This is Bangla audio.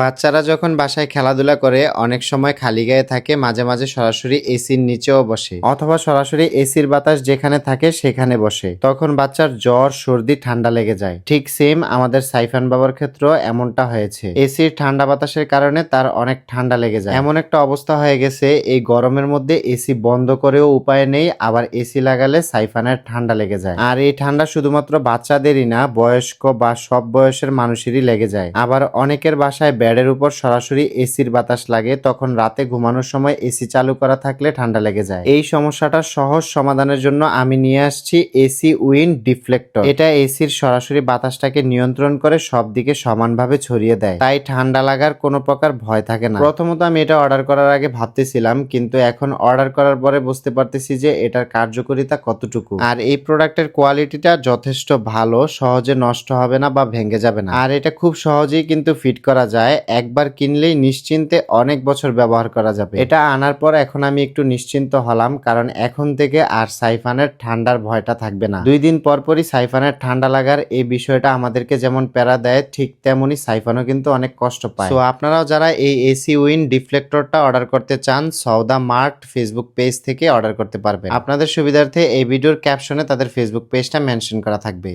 বাচ্চারা যখন বাসায় খেলাধুলা করে, অনেক সময় খালি গায়ে থাকে, মাঝে মাঝে সরাসরি এসির নিচেও বসে অথবা সরাসরি এসির বাতাস যেখানে থাকে সেখানে বসে। তখন বাচ্চার জ্বর, সর্দি, ঠান্ডা লেগে যায়। ঠিক সেম আমাদের সাইফান বাবার ক্ষেত্রেও এমনটা হয়েছে। এসির ঠান্ডা বাতাসের কারণে তার অনেক ঠান্ডা লেগে যায়। এমন একটা অবস্থা হয়ে গেছে, এই গরমের মধ্যে এসি বন্ধ করেও উপায় নেই, আবার এসি লাগালে সাইফানের ঠান্ডা লেগে যায়। আর এই ঠান্ডা শুধুমাত্র বাচ্চাদেরই না, বয়স্ক বা সব বয়সের মানুষেরই লেগে যায়। আবার অনেকের বাসায় ব্যাডের উপর সরাসরি এসির বাতাস লাগে, তখন রাতে ঘুমানোর সময় এসি চালু করা থাকলে ঠান্ডা লেগে যায়। এই সমস্যাটা সহজ সমাধানের জন্য আমি নিয়ে আসছি এসি উইন ডিফ্লেক্টর। এটা এসির সরাসরি বাতাসটাকে নিয়ন্ত্রণ করে সব দিকে সমানভাবে ছড়িয়ে দেয়। তাই ঠান্ডা লাগার কোনো প্রকার ভয় থাকে না। প্রথমত আমি এটা অর্ডার করার আগে ভাবতেছিলাম, কিন্তু এখন অর্ডার করার পরে বুঝতে পারতেছি যে এটার কার্যকারিতা কতটুকু। আর এই প্রোডাক্টের কোয়ালিটিটা যথেষ্ট ভালো, সহজে নষ্ট হবে না বা ভেঙে যাবে না। আর এটা খুব সহজেই কিন্তু ফিট করা যায়। একবার কিনলেই নিশ্চিন্তে অনেক বছর ব্যবহার করা যাবে। এটা আনার পর এখন আমি একটু নিশ্চিন্ত হলাম, কারণ এখন থেকে আর সাইফানের ঠান্ডার ভয়টা থাকবে না। দুই দিন পর পরই সাইফানের ঠান্ডা লাগার এই বিষয়টা আমাদেরকে যেমন প্যারা দেয়, ঠিক তেমনই সাইফানও কিন্তু অনেক কষ্ট পায়। তো আপনারাও যারা এই এসি উইন ডিফ্লেক্টরটা অর্ডার করতে চান সৌদা মার্ট ফেসবুক পেজ থেকে অর্ডার করতে পারবেন। আপনাদের সুবিধার্থে এই ভিডিওর ক্যাপশনে তাদের ফেসবুক পেজটা মেনশন করা থাকবে।